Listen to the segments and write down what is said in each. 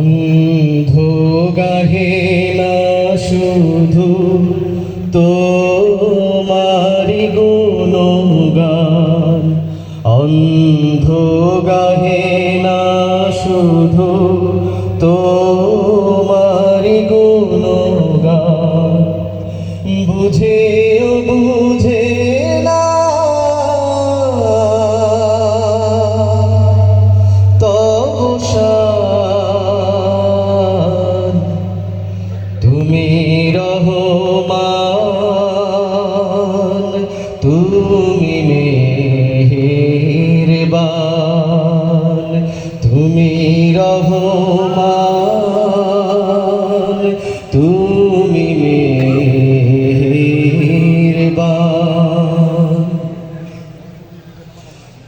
বন্ধ গাহে না শুধু তো মারি গুণ গান অন্ধ গা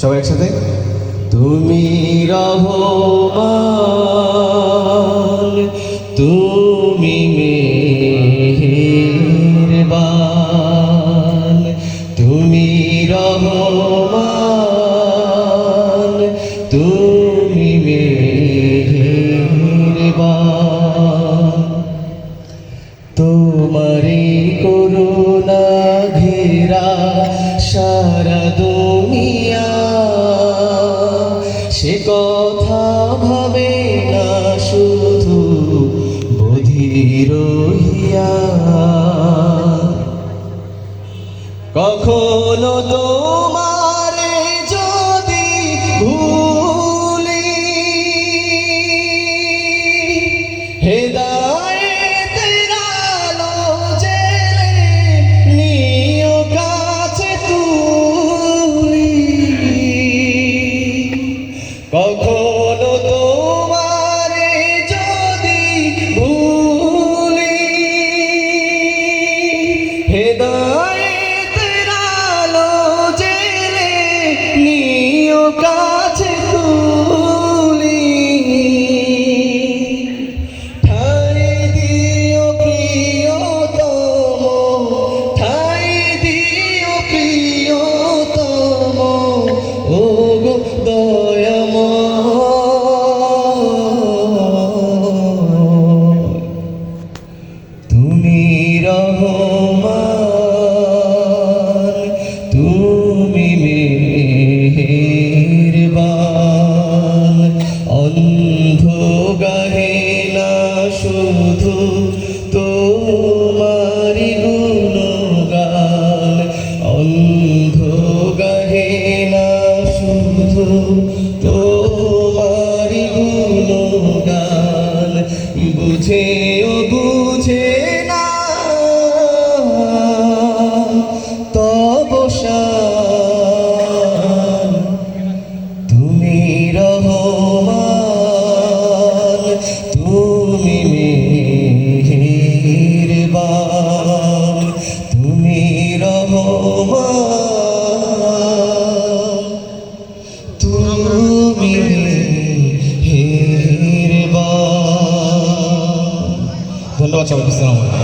সবাই একসাথে? তুমি রহমান, তুমি মেহেরবান, তুমি রহমান, তুমি মেহেরবান। তোমারি করুণা ঘেরা সারা দুনিয়া সে কথা ভাবে না শুধু বধির কখনো তো যদি ভুলি তুমি মেহেরবা তুমি রহমা তুমি হেরবা ধন্যবাদ সবাইকে